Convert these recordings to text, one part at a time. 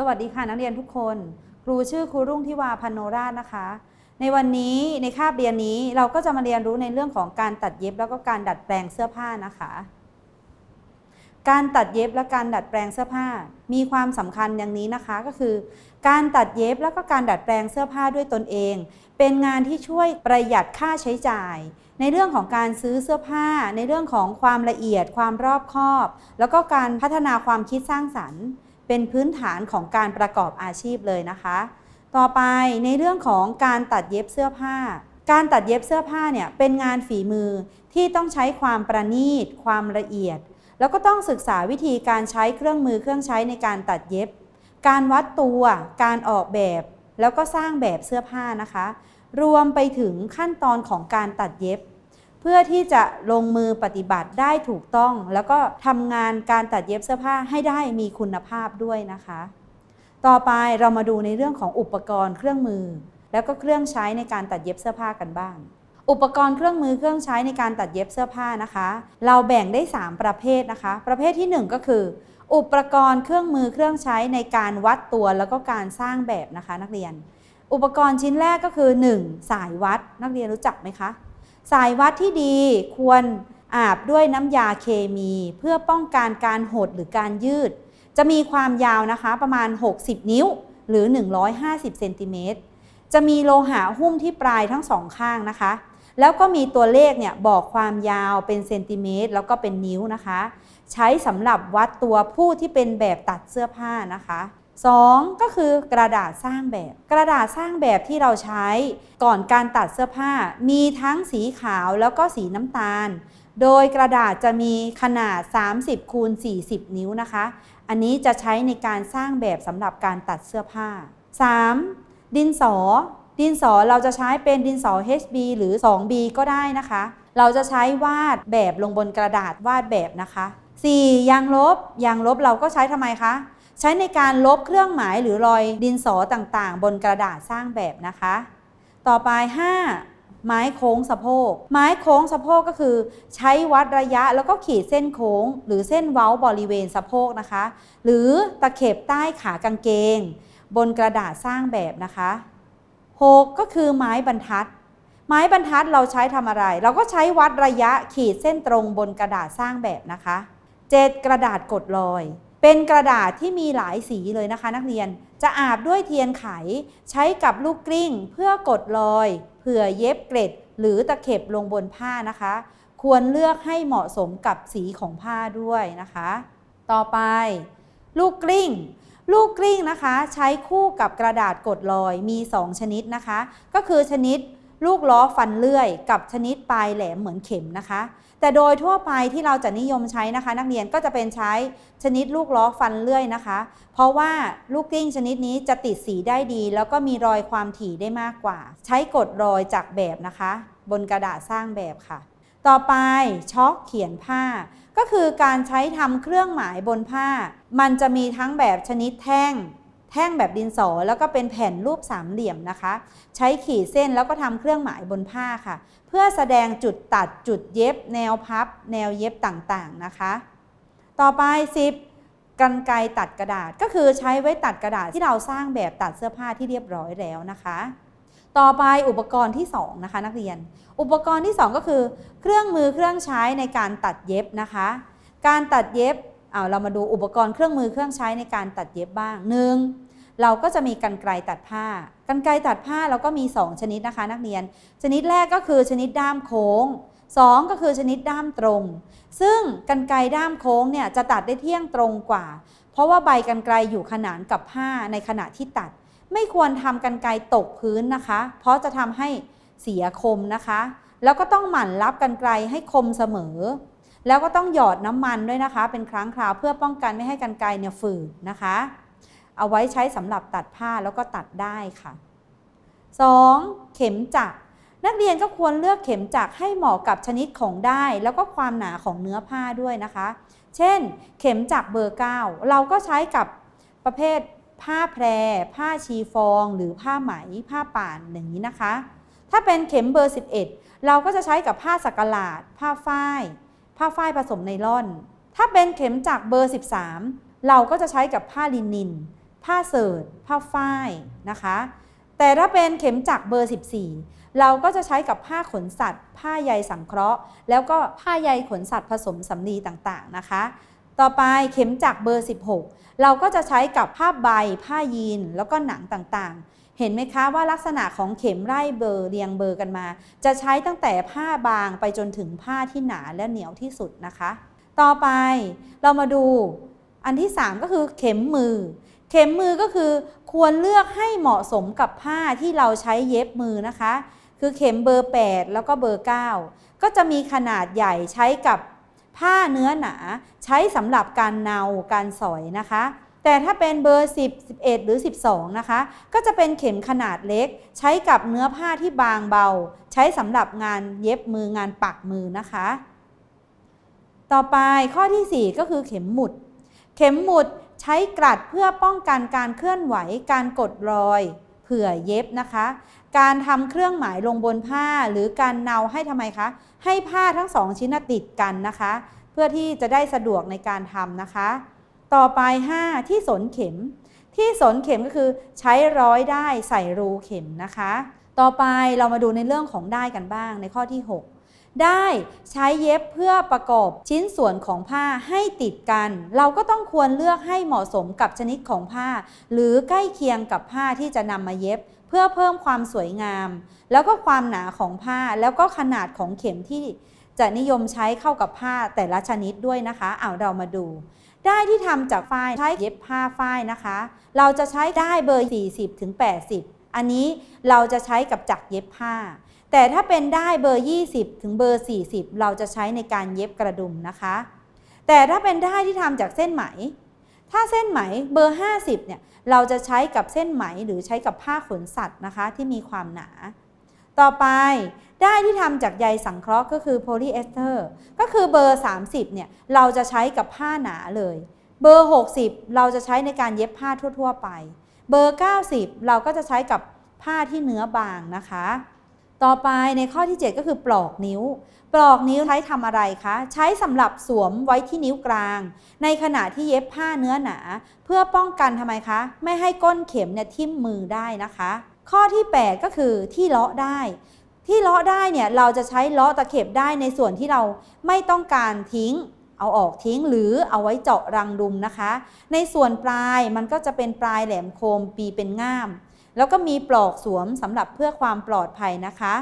สวัสดีค่ะนักเรียนทุกคน ครูชื่อครูรุ่งทิวาพันโนราชนะคะ ในวันนี้ในคาบเรียนนี้เราก็จะมาเรียนรู้ในเรื่องของการตัดเย็บแล้วก็การดัดแปลงเสื้อผ้านะคะ การตัดเย็บและการดัดแปลงเสื้อผ้า มีความสำคัญอย่างนี้นะคะก็คือ การตัดเย็บแล้วก็การดัดแปลงเสื้อผ้าด้วยตนเอง เป็นงานที่ช่วยประหยัดค่าใช้จ่าย ในเรื่องของการซื้อเสื้อผ้า ในเรื่องของความละเอียด ความรอบคอบ แล้วก็การพัฒนาความคิดสร้างสรรค์ เป็นพื้นฐานของการประกอบอาชีพเลยนะคะ ต่อไปในเรื่องของการตัดเย็บเสื้อผ้า การตัดเย็บเสื้อผ้าเนี่ยเป็นงานฝีมือที่ต้องใช้ความประณีต ความละเอียด แล้วก็ต้องศึกษาวิธีการใช้เครื่องมือเครื่องใช้ในการตัดเย็บ การวัดตัว การออกแบบ แล้วก็สร้างแบบเสื้อผ้านะคะ รวมไปถึงขั้นตอนของการตัดเย็บ เพื่อที่จะลงมือปฏิบัติได้ถูกต้อง แล้วก็ทำงานการตัดเย็บเสื้อผ้าให้ได้มีคุณภาพด้วยนะคะ ต่อไปเรามาดูในเรื่องของอุปกรณ์เครื่องมือ แล้วก็เครื่องใช้ในการตัดเย็บเสื้อผ้ากันบ้าง อุปกรณ์เครื่องมือเครื่องใช้ในการตัดเย็บเสื้อผ้านะคะ เราแบ่งได้ 3 ประเภทนะคะ ประเภทที่ 1 ก็คือ อุปกรณ์เครื่องมือเครื่องใช้ในการวัดตัวแล้วก็การสร้างแบบนะคะ นักเรียน อุปกรณ์ชิ้นแรกก็คือ 1. สายวัด นักเรียนรู้จักไหมคะ สายวัดที่ดีควรอาบด้วยน้ำยาเคมี เพื่อป้องกันการหดหรือการยืด จะมีความยาวนะคะประมาณ 60 นิ้วหรือ 150เซนติเมตรจะมีโลหะหุ้มที่ปลายทั้งสองข้างนะคะ แล้วก็มีตัวเลขเนี่ยบอกความยาวเป็นเซนติเมตรแล้วก็เป็นนิ้วนะคะ ใช้สำหรับวัดตัวผู้ที่เป็นแบบตัดเสื้อผ้านะคะ 2. ก็คือกระดาษสร้างแบบ กระดาษสร้างแบบที่เราใช้ก่อนการตัดเสื้อผ้า มีทั้งสีขาวแล้วก็สีน้ำตาล โดยกระดาษจะมีขนาด 30คูณ40 นิ้วนะคะ อันนี้จะใช้ในการสร้างแบบสำหรับการตัดเสื้อผ้า 3. ดินสอ ดินสอเราจะใช้เป็นดินสอ HB หรือ 2B ก็ได้นะคะ เราจะใช้วาดแบบลงบนกระดาษวาดแบบนะคะ 4. ยางลบ ยางลบเราก็ใช้ทำไมคะ ใช้ในการลบเครื่องหมายหรือรอยดินสอต่างๆ บนกระดาษสร้างแบบนะคะ ต่อไป 5. ไม้โค้งสะโพก ไม้โค้งสะโพกก็คือ ใช้วัดระยะแล้วก็ขีดเส้นโค้ง หรือเส้นเว้าบริเวณสะโพกนะคะ หรือตะเข็บใต้ขากางเกง บนกระดาษสร้างแบบนะคะ 6. ก็คือไม้บรรทัด ไม้บรรทัดเราใช้ทำอะไร เราก็ใช้วัดระยะขีดเส้นตรงบนกระดาษสร้างแบบนะคะ 7. กระดาษกดรอย เป็นกระดาษที่มีหลายสีเลยนะคะนักเรียน จะอาบด้วยเทียนไข ใช้กับลูกกลิ้ง เพื่อกดรอย เผื่อเย็บเกล็ด หรือตะเข็บลงบนผ้านะคะ ควรเลือกให้เหมาะสมกับสีของผ้าด้วยนะคะ ต่อไป ลูกกลิ้ง ลูกกลิ้งนะคะ ใช้คู่กับกระดาษกดรอยมี 2 ชนิดนะคะ ก็คือชนิด ลูกล้อฟันเลื่อย กับชนิดปลายแหลมเหมือนเข็มนะคะ แต่โดยทั่วไปที่เราจะนิยมใช้นะคะ นักเรียนก็จะเป็นใช้ชนิดลูกล้อฟันเลื่อยนะคะ เพราะว่าลูกกลิ้งชนิดนี้จะติดสีได้ดี แล้วก็มีรอยความถี่ได้มากกว่า ใช้กดรอยจากแบบนะคะ บนกระดาษสร้างแบบค่ะ ต่อไปช็อกเขียนผ้า ก็คือการใช้ทำเครื่องหมายบนผ้า มันจะมีทั้งแบบชนิดแท่ง แท่งแบบดินสอแล้วก็เป็นแผ่นรูปสามเหลี่ยมนะคะ ใช้ขีดเส้นแล้วก็ทำเครื่องหมายบนผ้าค่ะ เพื่อแสดงจุดตัดจุดเย็บ แนวพับ แนวเย็บต่างๆนะคะ ต่อไป 10กันไกรตัดกระดาษก็คือใช้ไว้ตัดกระดาษที่เราสร้างแบบตัดเสื้อผ้าที่เรียบร้อยแล้วนะคะ ต่อไปอุปกรณ์ที่2นะคะนักเรียน อุปกรณ์ที่ 2 ก็คือ เครื่องมือเครื่องใช้ในการตัดเย็บนะคะ การตัดเย็บ เอาเรามาดูอุปกรณ์เครื่องมือเครื่องใช้ในการตัดเย็บบ้างหนึ่งเราก็จะมีกันไกรตัดผ้า กันไกรตัดผ้าเราก็มี 2 ชนิดนะคะ นักเรียน ชนิดแรกก็คือชนิดด้ามโค้ง 2 ก็คือชนิดด้ามตรง ซึ่งกันไกรด้ามโค้งเนี่ยจะตัดได้เที่ยงตรงกว่า เพราะว่าใบกันไกรอยู่ขนานกับผ้าในขณะที่ตัด ไม่ควรทำกันไกรตกพื้นนะคะ เพราะจะทำให้เสียคมนะคะ แล้วก็ต้องหมั่นรับกันไกลให้คมเสมอ แล้วก็ต้องหยอดน้ำมันด้วยนะคะ เป็นครั้งคราวเพื่อป้องกันไม่ให้กันไกลเนี่ยฝืดนะคะ เอาไว้ใช้สำหรับตัดผ้าแล้วก็ตัดได้ค่ะ 2. เข็มจักรนักเรียนก็ควรเลือกเข็มจักรให้เหมาะกับชนิดของได้ แล้วก็ความหนาของเนื้อผ้าด้วยนะคะ เช่น เข็มจักรเบอร์ 9 เราก็ใช้กับประเภทผ้าแพร ผ้าชีฟอง หรือผ้าไหม ผ้าป่านอย่างนี้นะคะ ถ้าเป็นเข็มเบอร์ 11 เราก็จะใช้กับผ้าสักหลาด ผ้าฝ้าย ผ้าฝ้ายผสมไนล่อน ถ้าเป็นเข็มจักเบอร์ 13 เราก็จะใช้กับผ้าลินิน ผ้าเสิร์ตผ้าฝ้ายนะคะ แต่ถ้าเป็นเข็มจักเบอร์ 14 เราก็จะใช้กับผ้าขนสัตว์ ผ้าใยสังเคราะห์ แล้วก็ผ้าใยขนสัตว์ผสมสำลีต่างๆนะคะ ต่อไปเข็มจักเบอร์ 16 เราก็จะใช้กับผ้าใบ ผ้ายีน แล้วก็หนังต่างๆ เห็นไหมคะว่าลักษณะของเข็มไล่เบอร์เรียงเบอร์กันมา จะใช้ตั้งแต่ผ้าบางไปจนถึงผ้าที่หนาและเหนียวที่สุดนะคะ ต่อไปเรามาดูอันที่ 3 ก็คือเข็มมือ เข็มมือก็คือควรเลือกให้เหมาะสมกับผ้าที่เราใช้เย็บมือนะคะ คือเข็มเบอร์ 8 แล้วก็เบอร์ 9 ก็จะมีขนาดใหญ่ใช้กับผ้าเนื้อหนา ใช้สำหรับการเนาการสอยนะคะ แต่ถ้าเป็นเบอร์ 10 11 หรือ 12 นะคะ ก็จะเป็นเข็มขนาดเล็ก ใช้กับเนื้อผ้าที่บางเบา ใช้สำหรับงานเย็บมืองานปักมือนะคะ ต่อไปข้อทีสี่ 4 ก็คือเข็มหมุด เข็มหมุดใช้กลัดเพื่อป้องกันการเคลื่อนไหว การกดรอย เผื่อเย็บนะคะ การทำเครื่องหมายลงบนผ้าหรือการเนาให้ทำไมคะ ให้ผ้าทั้งสองชิ้นติดกันนะคะ เพื่อที่จะได้สะดวกในการทำนะคะ ต่อไป 5 ที่สนเข็ม ที่สนเข็มก็คือใช้ร้อยได้ใส่รูเข็มนะคะ ต่อไปเรามาดูในเรื่องของได้กันบ้างในข้อที่ 6ได้ใช้เย็บเพื่อประกอบชิ้นส่วนของผ้าให้ติดกัน เราก็ต้องควรเลือกให้เหมาะสมกับชนิดของผ้า หรือใกล้เคียงกับผ้าที่จะนำมาเย็บ เพื่อเพิ่มความสวยงาม แล้วก็ความหนาของผ้าแล้วก็ขนาดของเข็มที่จะนิยมใช้เข้ากับผ้าแต่ละชนิดด้วยนะคะเอาเรามาดู ได้ที่ทำจากฝ้ายใช้เย็บผ้าฝ้ายนะคะ เราจะใช้ได้เบอร์ 40ถึง80 อันนี้เราจะใช้กับจักรเย็บผ้า แต่ถ้าเป็นได้เบอร์ 20 ถึงเบอร์ 40 เราจะใช้ในการเย็บกระดุมนะคะ แต่ถ้าเป็นได้ที่ทำจากเส้นไหม ถ้าเส้นไหมเบอร์ 50เนี่ยเราจะใช้กับเส้นไหมหรือใช้กับผ้าขนสัตว์นะคะที่มีความหนา ต่อไปได้ที่ทำจากใยสังเคราะห์ก็คือโพลีเอสเตอร์ก็คือเบอร์ 30เนี่ยเราจะใช้กับผ้าหนาเลย เบอร์ 60 เราจะใช้ในการเย็บผ้าทั่ว ๆ ไป เบอร์ 90 เราก็จะใช้กับผ้าที่เนื้อบางนะคะ ต่อไปในข้อที่ 7 ก็คือปลอกนิ้ว ปลอกนิ้วใช้ทำอะไรคะ ใช้สำหรับสวมไว้ที่นิ้วกลาง ในขณะที่เย็บผ้าเนื้อหนา เพื่อป้องกันทำไมคะ ไม่ให้ก้นเข็มเนี่ยทิ่มมือได้นะคะ ข้อที่ 8 ก็คือที่เลาะได้ ที่เลาะได้เนี่ยเราจะใช้เลาะตะเข็บได้ในส่วนที่เราไม่ต้องการทิ้ง เอาออกทิ้งหรือเอาไว้เจาะรังดุมนะคะ ในส่วนปลายมันก็จะเป็นปลายแหลมคมปีเป็นง่าม แล้วก็มีปลอกสวมสำหรับเพื่อความปลอดภัยนะคะ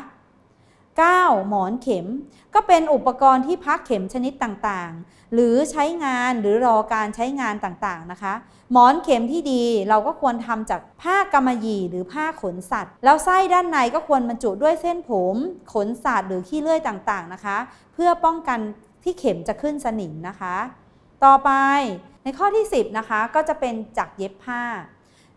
9. หมอนเข็ม ก็เป็นอุปกรณ์ที่พักเข็มชนิดต่างๆ หรือใช้งานหรือรอการใช้งานต่างๆนะคะ หมอนเข็มที่ดีเราก็ควรทำจากผ้ากำมะหยี่หรือผ้าขนสัตว์ แล้วไส้ด้านในก็ควรบรรจุด้วยเส้นผม ขนสัตว์หรือขี้เลื่อยต่างๆนะคะ เพื่อป้องกันที่เข็มจะขึ้นสนิมนะคะ ต่อไปในข้อที่ 10นะคะก็จะเป็นจักรเย็บผ้า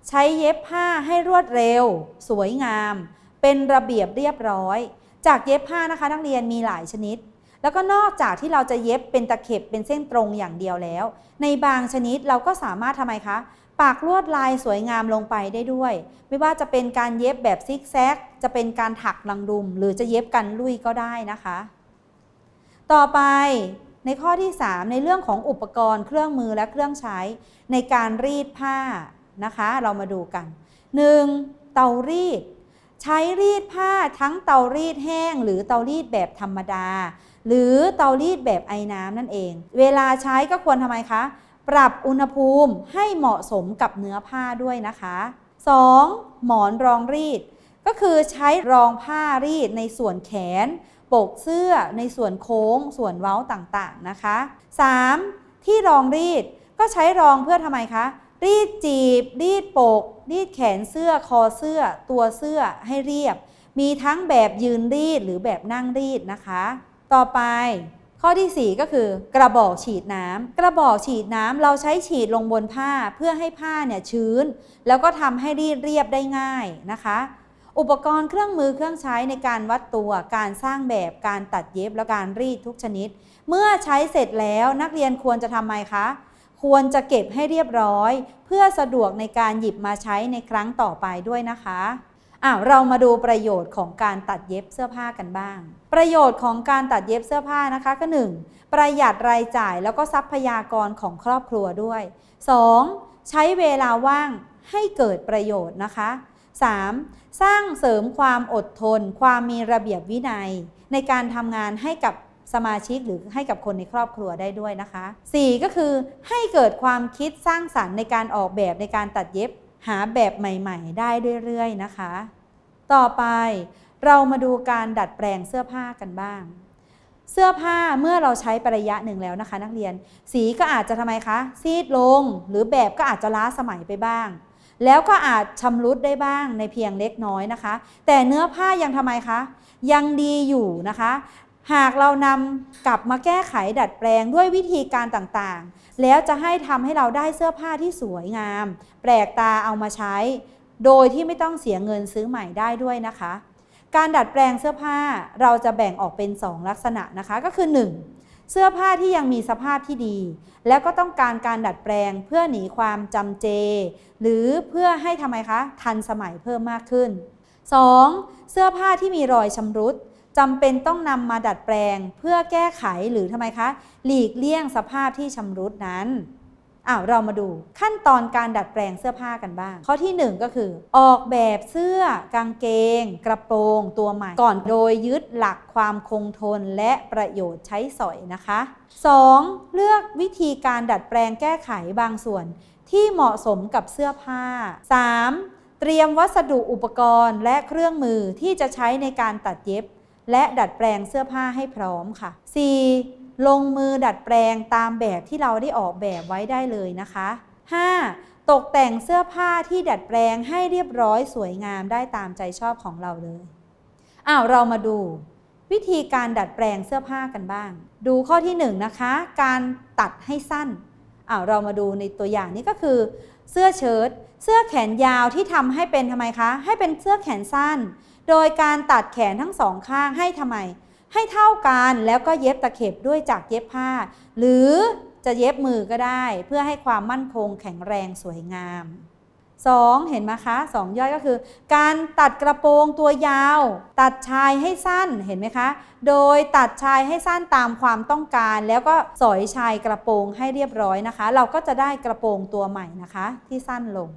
ใช้เย็บผ้าให้รวดเร็ว สวยงาม เป็นระเบียบเรียบร้อย จากเย็บผ้านะคะนักเรียนมีหลายชนิด แล้วก็นอกจากที่เราจะเย็บเป็นตะเข็บเป็นเส้นตรงอย่างเดียวแล้ว ในบางชนิดเราก็สามารถทำไมคะปากลวดลายสวยงามลงไปได้ด้วย ไม่ว่าจะเป็นการเย็บแบบซิกแซก จะเป็นการถักลังดุม หรือจะเย็บกันลุยก็ได้นะคะ ต่อไปในข้อที่ 3 ในเรื่องของอุปกรณ์เครื่องมือและเครื่องใช้ ในการรีดผ้านะคะ เรามาดูกัน 1. เตารีด ใช้รีดผ้าทั้งเตารีดแห้ง หรือเตารีดแบบธรรมดา หรือเตารีดแบบไอ้น้ำนั่นเอง เวลาใช้ก็ควรทำไมคะ ปรับอุณหภูมิให้เหมาะสมกับเนื้อผ้าด้วยนะคะ 2. หมอนรองรีด ก็คือใช้รองผ้ารีดในส่วนแขน ปกเสื้อในส่วนโค้ง ส่วนเว้าต่างๆนะคะ 3. ที่รองรีดก็ใช้รองเพื่อทำไมคะ รีดจีบ รีดปก รีดแขนเสื้อคอเสื้อ ตัวเสื้อให้เรียบ มีทั้งแบบยืนรีดหรือแบบนั่งรีดนะคะ ต่อไป ข้อที่ 4 ก็คือกระบอกฉีดน้ำกระบอกฉีดน้ำเราใช้ฉีดลงบนผ้าเพื่อให้ผ้าเนี่ยชื้น แล้วก็ทำให้รีดเรียบได้ง่ายนะคะอุปกรณ์เครื่องมือเครื่องใช้ในการวัดตัว การสร้างแบบ การตัดเย็บและการรีดทุกชนิด เมื่อใช้เสร็จแล้วนักเรียนควรจะทำไมคะ ควรจะเก็บให้เรียบร้อย เพื่อสะดวกในการหยิบมาใช้ในครั้งต่อไปด้วยนะคะอ้าเรามาดูประโยชน์ของการตัดเย็บเสื้อผ้ากันบ้าง ประโยชน์ของการตัดเย็บเสื้อผ้านะคะก็ 1. ประหยัดรายจ่ายแล้วก็ทรัพยากรของครอบครัวด้วย 2. ใช้เวลาว่างให้เกิดประโยชน์นะคะ 3. สร้างเสริมความอดทน ความมีระเบียบวินัย ในการทำงานให้กับ สมาชิกหรือให้กับคนในครอบครัวได้ด้วยนะคะ 4. ก็คือให้เกิดความคิดสร้างสรรค์ในการออกแบบในการตัดเย็บหาแบบใหม่ ๆ ได้เรื่อยๆนะคะ ต่อไปเรามาดูการดัดแปลงเสื้อผ้ากันบ้าง เสื้อผ้าเมื่อเราใช้ไประยะหนึ่งแล้วนะคะ นักเรียน สีก็อาจจะทำไมคะ ซีดลงหรือแบบก็อาจจะล้าสมัยไปบ้าง แล้วก็อาจชำรุดได้บ้างในเพียงเล็กน้อยนะคะ แต่เนื้อผ้ายังทำไมคะ ยังดีอยู่นะคะ หากเรานำกลับมาแก้ไขดัดแปลงด้วยวิธีการต่างๆ แล้วจะให้ทำให้เราได้เสื้อผ้าที่สวยงาม แปลกตาเอามาใช้ โดยที่ไม่ต้องเสียเงินซื้อใหม่ได้ด้วยนะคะ การดัดแปลงเสื้อผ้าเราจะแบ่งออกเป็น 2 ลักษณะนะคะก็คือ 1. เสื้อผ้าที่ยังมีสภาพที่ดี แล้วก็ต้องการการดัดแปลงเพื่อหนีความจำเจ หรือเพื่อให้ทำไมคะทันสมัยเพิ่มมากขึ้น 2. เสื้อผ้าที่มีรอยชำรุด จำเป็นต้องนำมาดัดแปลงเพื่อแก้ไขหรือทำไมคะ หลีกเลี่ยงสภาพที่ชำรุดนั้นอ้าวเรามาดูขั้นตอนการดัดแปลงเสื้อผ้ากันบ้าง ข้อที่ 1 ก็คือ ออกแบบเสื้อกางเกง กระโปรงตัวใหม่ก่อนโดยยึดหลักความคงทนและประโยชน์ใช้สอยนะคะ 2. เลือกวิธีการดัดแปลงแก้ไขบางส่วน ที่เหมาะสมกับเสื้อผ้า 3. เตรียมวัสดุอุปกรณ์และเครื่องมือที่จะใช้ในการตัดเย็บ และดัดแปลงเสื้อผ้าให้พร้อมค่ะ 4. ลงมือดัดแปลงตามแบบที่เราได้ออกแบบไว้ได้เลยนะคะ 5. ตกแต่งเสื้อผ้าที่ดัดแปลงให้เรียบร้อยสวยงามได้ตามใจชอบของเราเลย อ้าวเรามาดู วิธีการดัดแปลงเสื้อผ้ากันบ้าง ดูข้อที่1นนะคะ การตัดให้สั้นอ้าวเรามาดูในตัวอย่างนี้ก็คือ เสื้อเชิ้ตเสื้อแขนยาวที่ทำให้เป็นทำไมคะ ให้เป็นเสื้อแขนสั้น โดยการตัดแขนทั้งสองข้างให้ทำไม ให้เท่ากันแล้วก็เย็บตะเข็บด้วยจากเย็บผ้า หรือจะเย็บมือก็ได้ เพื่อให้ความมั่นคงแข็งแรงสวยงาม 2. เห็นไหมคะสองย่อยก็คือ การตัดกระโปรงตัวยาว ตัดชายให้สั้นเห็นไหมคะ โดยตัดชายให้สั้นตามความต้องการ แล้วก็สอยชายกระโปรงให้เรียบร้อยนะคะ เราก็จะได้กระโปรงตัวใหม่นะคะที่สั้นลง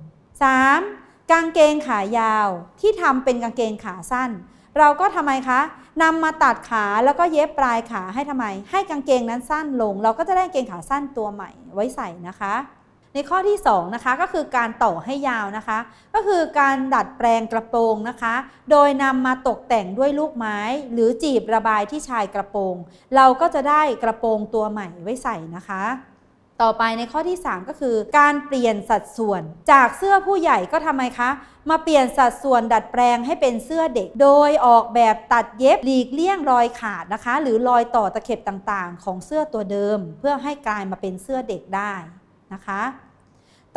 3. กางเกงขายาวที่ทำเป็นกางเกงขาสั้น เราก็ทำไมคะนำมาตัดขาแล้วก็เย็บปลายขาให้ทำไม ให้กางเกงนั้นสั้นลง เราก็จะได้กางเกงขาสั้นตัวใหม่ไว้ใส่นะคะ ในข้อที่2นะคะก็คือการต่อให้ยาวนะคะ ก็คือการดัดแปลงกระโปรงนะคะ โดยนำมาตกแต่งด้วยลูกไม้ หรือจีบระบายที่ชายกระโปรง เราก็จะได้กระโปรงตัวใหม่ไว้ใส่นะคะ ต่อไปในข้อที่ 3 ก็คือ การเปลี่ยนสัดส่วน จากเสื้อผู้ใหญ่ก็ทำไมคะ มาเปลี่ยนสัดส่วนดัดแปลงให้เป็นเสื้อเด็ก โดยออกแบบตัดเย็บหลีกเลี่ยงรอยขาดนะคะ หรือรอยต่อตะเข็บต่างๆ ของเสื้อตัวเดิม เพื่อให้กลายมาเป็นเสื้อเด็กได้นะคะ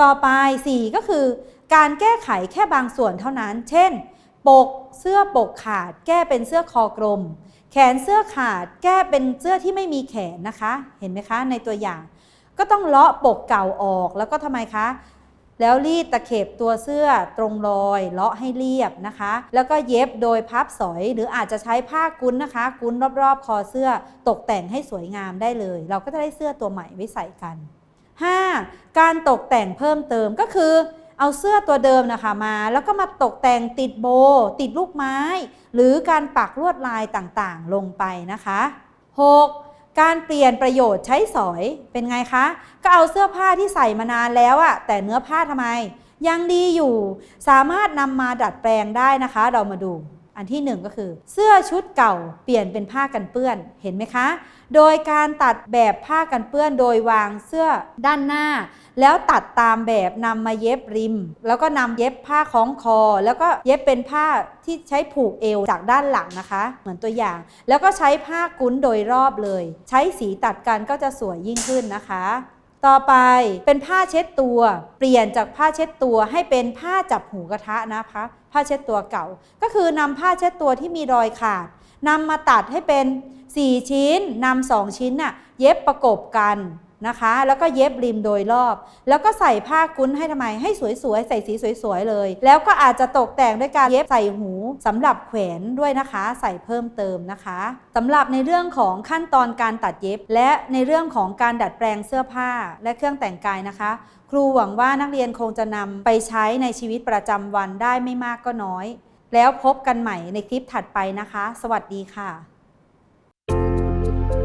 ต่อไป 4 ก็คือ การแก้ไขแค่บางส่วนเท่านั้น เช่น ปกเสื้อปกขาด แก้เป็นเสื้อคอกลมแขนเสื้อขาด แก้เป็นเสื้อที่ไม่มีแขนนะคะ เห็นไหมคะ ในตัวอย่าง ก็ต้องเลาะปกเก่าออกแล้วก็ทำไมคะ แล้วรีดตะเข็บตัวเสื้อตรงรอย เลาะให้เรียบนะคะ แล้วก็เย็บโดยพับสอยหรืออาจจะใช้ผ้ากุ้นนะคะ กุ้นรอบๆ คอเสื้อตกแต่งให้สวยงามได้เลย เราก็จะได้เสื้อตัวใหม่ไว้ใส่กัน 5. การตกแต่งเพิ่มเติมก็คือ เอาเสื้อตัวเดิมนะคะมา แล้วก็มาตกแต่งติดโบ ติดลูกไม้ หรือการปักลวดลายต่างๆ ลงไปนะคะ 6. การเปลี่ยนประโยชน์ใช้สอยเป็นไงคะ ก็เอาเสื้อผ้าที่ใส่มานานแล้วอะแต่เนื้อผ้าทำไม ยังดีอยู่ สามารถนำมาดัดแปลงได้นะคะ เรามาดู อันที่หนึ่งก็คือ เสื้อชุดเก่าเปลี่ยนเป็นผ้ากันเปื้อนเห็นไหมคะ โดยการตัดแบบผ้ากันเปื้อน โดยวางเสื้อด้านหน้า แล้วตัดตามแบบนำมาเย็บริม แล้วก็นำเย็บผ้าคล้องคอ แล้วก็เย็บเป็นผ้าที่ใช้ผูกเอวจากด้านหลังนะคะ เหมือนตัวอย่าง แล้วก็ใช้ผ้ากุ้นโดยรอบเลย ใช้สีตัดกันก็จะสวยยิ่งขึ้นนะคะ ต่อไปเป็นผ้าเช็ดตัว เปลี่ยนจากผ้าเช็ดตัวให้เป็นผ้าจับหูกระทะนะคะผ้าเช็ดตัวเก่า ก็คือนำผ้าเช็ดตัวที่มีรอยขาดนำมาตัดให้เป็น 4 ชิ้นนำสองชิ้นน่ะเย็บประกบกัน นะคะ แล้วก็เย็บริมโดยรอบ แล้วก็ใส่ผ้ากุ้นให้ทำไมให้สวยๆ ใส่สีสวยๆเลย แล้วก็อาจจะตกแต่งด้วยการเย็บใส่หูสำหรับแขวนด้วยนะคะ ใส่เพิ่มเติมนะคะสำหรับในเรื่องของขั้นตอนการตัดเย็บ และในเรื่องของการดัดแปลงเสื้อผ้าและเครื่องแต่งกายนะคะ ครูหวังว่านักเรียนคงจะนำไปใช้ในชีวิตประจำวันได้ไม่มากก็น้อย แล้วพบกันใหม่ในคลิปถัดไปนะคะ สวัสดีค่ะ